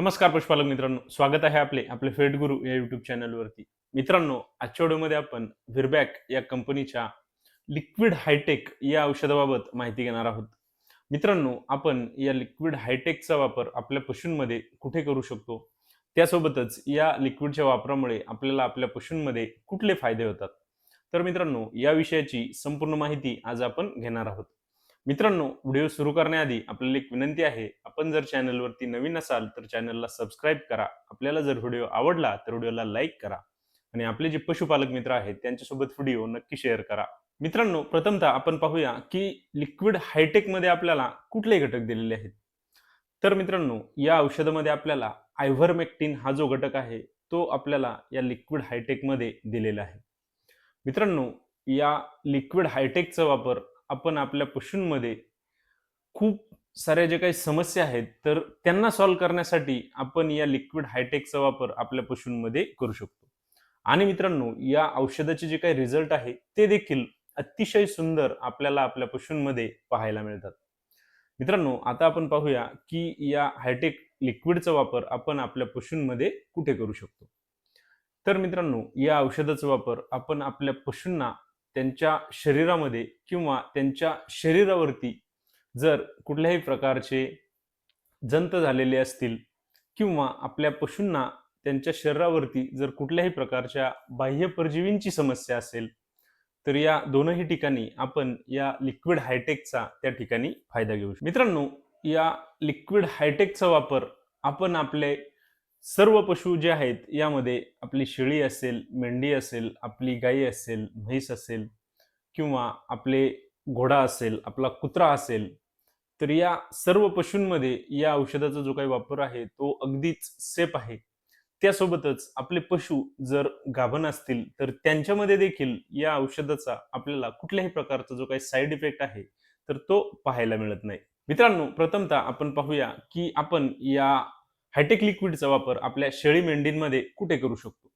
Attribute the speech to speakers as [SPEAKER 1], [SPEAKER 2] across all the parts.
[SPEAKER 1] नमस्कार पशुपालक मित्रांनो स्वागत आहे आपले आपले फेट गुरु या युट्यूब चॅनलवरती मित्रांनो आजच्या व्हिडिओमध्ये आपण व्हिरबॅक या कंपनीच्या लिक्विड हायटेक या औषधाबाबत माहिती घेणार आहोत. मित्रांनो आपण या लिक्विड हायटेकचा वापर आपल्या पशूंमध्ये कुठे करू शकतो? त्यासोबतच या लिक्विडच्या वापरामुळे आपल्याला आपल्या पशूंमध्ये कुठले फायदे होतात? तर मित्रांनो या विषयाची संपूर्ण माहिती आज आपण घेणार आहोत. मित्रांनो व्हिडिओ सुरू करण्याआधी आपल्याला एक विनंती आहे आपण जर चॅनलवरती नवीन असाल तर चॅनलला सबस्क्राईब करा. आपल्याला जर व्हिडिओ आवडला तर व्हिडिओला लाईक करा आणि आपले जे पशुपालक मित्र आहेत त्यांच्यासोबत व्हिडिओ नक्की शेअर करा. मित्रांनो प्रथमतः आपण पाहूया की लिक्विड हायटेकमध्ये आपल्याला कुठले घटक दिलेले आहेत? तर मित्रांनो या औषधामध्ये आपल्याला आयव्हरमेक्टिन हा जो घटक आहे तो आपल्याला या लिक्विड हायटेकमध्ये दिलेला आहे. मित्रांनो या लिक्विड हायटेकचा वापर आपण आपल्या पशूंमध्ये खूप साऱ्या जे काही समस्या आहेत तर त्यांना सॉल्व्ह करण्यासाठी आपण या लिक्विड हायटेकचा वापर आपल्या पशूंमध्ये करू शकतो. आणि मित्रांनो या औषधाचे जे काही रिझल्ट आहे ते देखील अतिशय सुंदर आपल्याला आपल्या पशूंमध्ये पाहायला मिळतात. मित्रांनो आता आपण पाहूया की या हायटेक लिक्विडचा वापर आपण आपल्या पशूंमध्ये कुठे करू शकतो? तर मित्रांनो या औषधाचा वापर आपण आपल्या पशूंना त्यांच्या शरीरामध्ये किंवा त्यांच्या शरीरावरती जर कुठल्याही प्रकारचे जंत झालेले असतील किंवा आपल्या पशूंना त्यांच्या शरीरावरती जर कुठल्याही प्रकारच्या बाह्य परजीवींची समस्या असेल तर या दोनही ठिकाणी आपण या लिक्विड हायटेकचा त्या ठिकाणी फायदा घेऊ शकतो. मित्रांनो या लिक्विड हायटेकचा वापर आपण आपले सर्व पशु जे आहेत यामध्ये आपली शेळी असेल मेंढी असेल आपली गाई असेल म्हैस असेल किंवा आपले घोडा असेल आपला कुत्रा असेल तर या सर्व पशूंमध्ये या औषधाचा जो काही वापर आहे तो अगदीच सेफ आहे. त्यासोबतच आपले पशु जर गाभण असतील तर त्यांच्यामध्ये देखील या औषधाचा आपल्याला कुठल्याही प्रकारचा जो काही साईड इफेक्ट आहे तर तो पाहायला मिळत नाही. मित्रांनो प्रथमतः आपण पाहूया की आपण या हायटेक लिक्विडचा वापर आपल्या शेळी मेंढींमध्ये कुठे करू शकतो?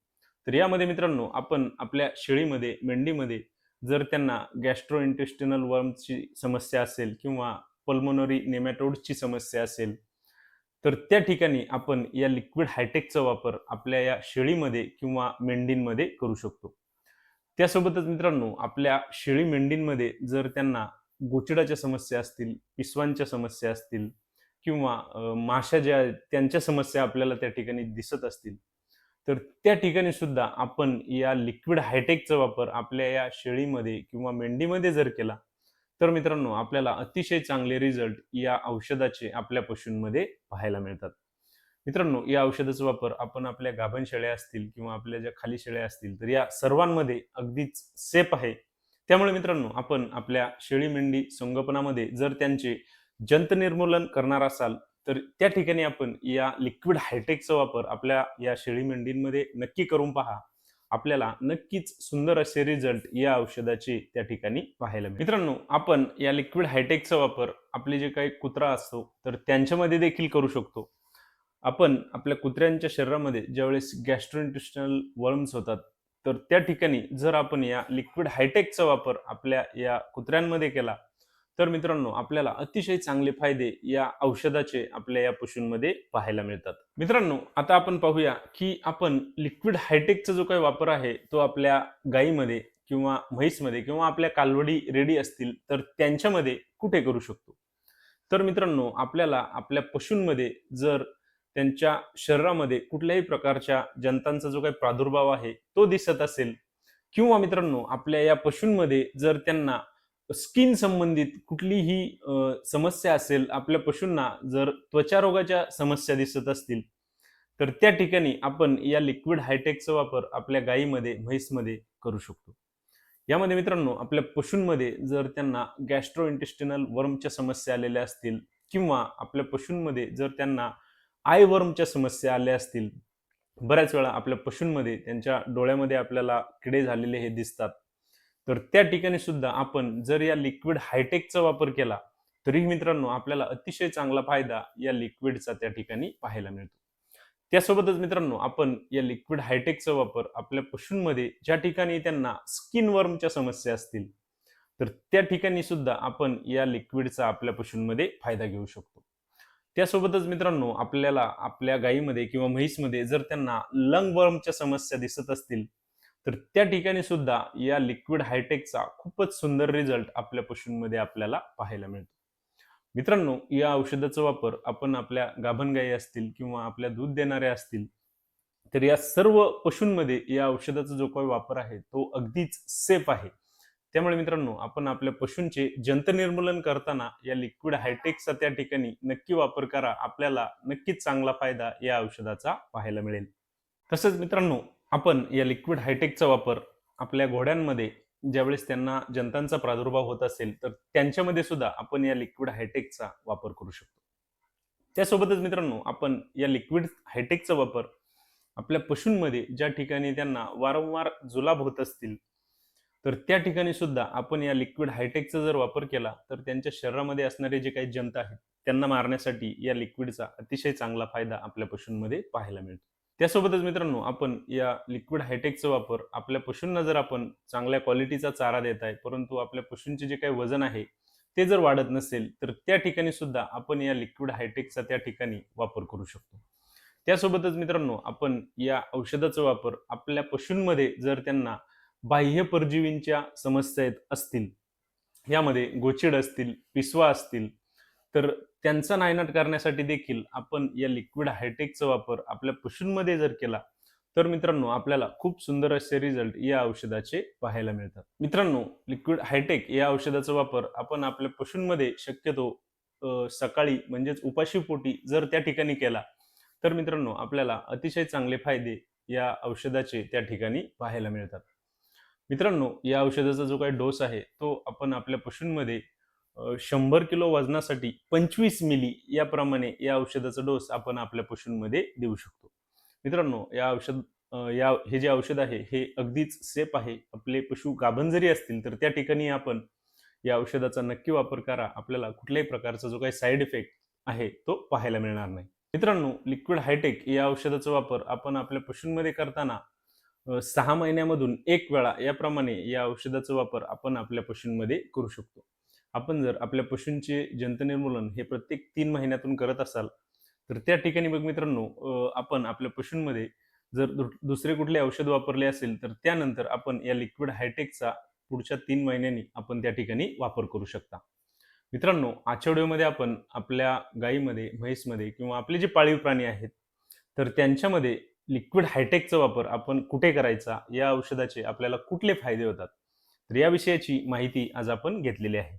[SPEAKER 1] तर यामध्ये मित्रांनो आपण आपल्या शेळीमध्ये मेंढीमध्ये जर त्यांना गॅस्ट्रो इंटेस्टिनल वर्मची समस्या असेल किंवा पल्मोनरी नेमॅटोडची समस्या असेल तर त्या ठिकाणी आपण या लिक्विड हायटेकचा वापर आपल्या या शेळीमध्ये किंवा मेंढींमध्ये करू शकतो. त्यासोबतच मित्रांनो आपल्या शेळी मेंढींमध्ये जर त्यांना गोचिडाच्या समस्या असतील पिसवांच्या समस्या असतील किंवा माशा ज्या त्यांच्या समस्या आपल्याला त्या ठिकाणी दिसत असतील. तर त्या ठिकाणी सुद्धा आपण या लिक्विड हायटेकचा वापर आपल्या या शेळीमध्ये किंवा मेंढीमध्ये जर केला तर मित्रांनो आपल्याला अतिशय चांगले रिझल्ट या औषधाचे आपल्या पशूंमध्ये पाहायला मिळतात. मित्रांनो या औषधाचा वापर आपण आपल्या गाभण शेळ्या असतील किंवा आपल्या ज्या खाली शेळ्या असतील तर या सर्वांमध्ये अगदीच सेफ आहे. त्यामुळे मित्रांनो आपण आपल्या शेळी मेंढी संगोपनामध्ये जर त्यांचे जंत निर्मूलन करणार असाल तर त्या ठिकाणी आपण या लिक्विड हायटेकचा वापर आपल्या या शेळी मेंढींमध्ये नक्की करून पहा. आपल्याला नक्कीच सुंदर असे रिझल्ट या औषधाचे त्या ठिकाणी पाहायला मिळेल. मित्रांनो आपण या लिक्विड हायटेकचा वापर आपले जे काही कुत्रा असतो तर त्यांच्यामध्ये देखील करू शकतो. आपण आपल्या कुत्र्यांच्या शरीरामध्ये ज्यावेळेस गॅस्ट्रोइंटेस्टनल वर्म्स होतात तर त्या ठिकाणी जर आपण या लिक्विड हायटेकचा वापर आपल्या या कुत्र्यांमध्ये केला तर मित्रांनो आपल्याला अतिशय चांगले फायदे या औषधाचे आपल्या या पशूंमध्ये पाहायला मिळतात. मित्रांनो आता आपण पाहूया की आपण लिक्विड हायटेकचा जो काही वापर आहे तो आपल्या गायीमध्ये किंवा म्हैसमध्ये किंवा आपल्या कालवडी रेडी असतील तर त्यांच्यामध्ये कुठे करू शकतो? तर मित्रांनो आपल्याला आपल्या पशूंमध्ये जर त्यांच्या शरीरामध्ये कुठल्याही प्रकारच्या जंतांचा जो काही प्रादुर्भाव आहे तो दिसत असेल किंवा मित्रांनो आपल्या या पशूंमध्ये जर त्यांना स्किन संबंधित कुठलीही समस्या असेल आपल्या पशूंना जर त्वचारोगाच्या समस्या दिसत असतील तर त्या ठिकाणी आपण या लिक्विड हायटेकचा वापर आपल्या गायीमध्ये म्हैसमध्ये करू शकतो. यामध्ये मित्रांनो आपल्या पशूंमध्ये जर त्यांना गॅस्ट्रो इंटेस्टिनल वर्मच्या समस्या आलेल्या असतील किंवा आपल्या पशूंमध्ये जर त्यांना आय वर्मच्या समस्या आल्या असतील बऱ्याच वेळा आपल्या पशूंमध्ये त्यांच्या डोळ्यामध्ये आपल्याला किडे झालेले हे दिसतात. तर त्या ठिकाणी सुद्धा आपण जर या लिक्विड हायटेकचा वापर केला तरी मित्रांनो आपल्याला अतिशय चांगला फायदा या लिक्विडचा त्या ठिकाणी पाहायला मिळतो. त्यासोबतच मित्रांनो आपण या लिक्विड हायटेकचा वापर आपल्या पशूंमध्ये ज्या ठिकाणी त्यांना स्किन वर्मच्या समस्या असतील तर त्या ठिकाणी सुद्धा आपण या लिक्विडचा आपल्या पशूंमध्ये फायदा घेऊ शकतो. त्यासोबतच मित्रांनो आपल्याला आपल्या गायीमध्ये किंवा म्हैसमध्ये जर त्यांना लंगवर्मच्या समस्या दिसत असतील तर त्या ठिकाणी सुद्धा या लिक्विड हायटेकचा खूपच सुंदर रिझल्ट आपल्या पशूंमध्ये आपल्याला पाहायला मिळतो. मित्रांनो या औषधाचा वापर आपण आपल्या गाभण गायी असतील किंवा आपल्या दूध देणाऱ्या असतील तर या सर्व पशूंमध्ये या औषधाचा जो काही वापर आहे तो अगदीच सेफ आहे. त्यामुळे मित्रांनो आपण आपल्या पशूंचे जंत निर्मूलन करताना या लिक्विड हायटेकचा त्या ठिकाणी नक्की वापर करा. आपल्याला नक्कीच चांगला फायदा या औषधाचा पाहायला मिळेल. तसंच मित्रांनो आपण या लिक्विड हायटेकचा वापर आपल्या घोड्यांमध्ये ज्यावेळेस त्यांना जंतांचा प्रादुर्भाव होत असेल तर त्यांच्यामध्ये सुद्धा आपण या लिक्विड हायटेकचा वापर करू शकतो. त्यासोबतच मित्रांनो आपण या लिक्विड हायटेकचा वापर आपल्या पशूंमध्ये ज्या ठिकाणी त्यांना वारंवार जुलाब होत असतील तर त्या ठिकाणी सुद्धा आपण या लिक्विड हायटेकचा जर वापर केला तर त्यांच्या शरीरामध्ये असणारे जे काही जंत आहेत त्यांना मारण्यासाठी या लिक्विडचा अतिशय चांगला फायदा आपल्या पशूंमध्ये पाहायला मिळतो. त्यासोबतच मित्रांनो आपण या लिक्विड हायटेकचा वापर आपल्या पशूंना जर आपण चांगल्या क्वालिटीचा चारा देत आहे परंतु आपल्या पशूंचे जे काही वजन आहे ते जर वाढत नसेल तर त्या ठिकाणी सुद्धा आपण या लिक्विड हायटेकचा त्या ठिकाणी वापर करू शकतो. त्यासोबतच मित्रांनो आपण या औषधाचा वापर आपल्या पशूंमध्ये जर त्यांना बाह्य परजीवींच्या समस्या येत असतील यामध्ये गोचिड असतील पिसवा असतील तर त्यांचा नायनाट करण्यासाठी देखील आपण या लिक्विड हायटेकचा वापर आपल्या पशूंमध्ये जर केला तर मित्रांनो आपल्याला खूप सुंदर असे रिझल्ट या औषधाचे पाहायला मिळतात. मित्रांनो लिक्विड हायटेक या औषधाचा वापर आपण आपल्या पशूंमध्ये शक्यतो सकाळी म्हणजेच उपाशीपोटी जर त्या ठिकाणी केला तर मित्रांनो आपल्याला अतिशय चांगले फायदे या औषधाचे त्या ठिकाणी पाहायला मिळतात. मित्रांनो या औषधाचा जो काही डोस आहे तो आपण आपल्या पशूंमध्ये शंभर किलो वजनासाठी पंचवीस मिली याप्रमाणे या औषधाचा डोस आपण आपल्या पशूंमध्ये देऊ शकतो. मित्रांनो या औषध या हे जे औषध आहे हे अगदीच सेफ आहे. आपले पशु गाभण जरी असतील तर त्या ठिकाणी आपण या औषधाचा नक्की वापर करा. आपल्याला कुठल्याही प्रकारचा जो काही साईड इफेक्ट आहे तो पाहायला मिळणार नाही. मित्रांनो लिक्विड हायटेक या औषधाचा वापर आपण आपल्या पशूंमध्ये करताना सहा महिन्यामधून एक वेळा याप्रमाणे या औषधाचा वापर आपण आपल्या पशूंमध्ये करू शकतो. आपण जर आपल्या पशूंचे जंतनिर्मूलन हे प्रत्येक तीन महिन्यातून करत असाल तर त्या ठिकाणी बघ मित्रांनो आपण आपल्या पशूंमध्ये जर दुसरे कुठले औषध वापरले असेल तर त्यानंतर आपण या लिक्विड हायटेकचा पुढच्या तीन महिन्यांनी आपण त्या ठिकाणी वापर करू शकता. मित्रांनो आजच्या व्हिडिओमध्ये आपण आपल्या गायीमध्ये म्हैसमध्ये किंवा आपले जे पाळीव प्राणी आहेत तर त्यांच्यामध्ये लिक्विड हायटेकचा वापर आपण कुठे करायचा या औषधाचे आपल्याला कुठले फायदे होतात तर या विषयाची माहिती आज आपण घेतलेली आहे.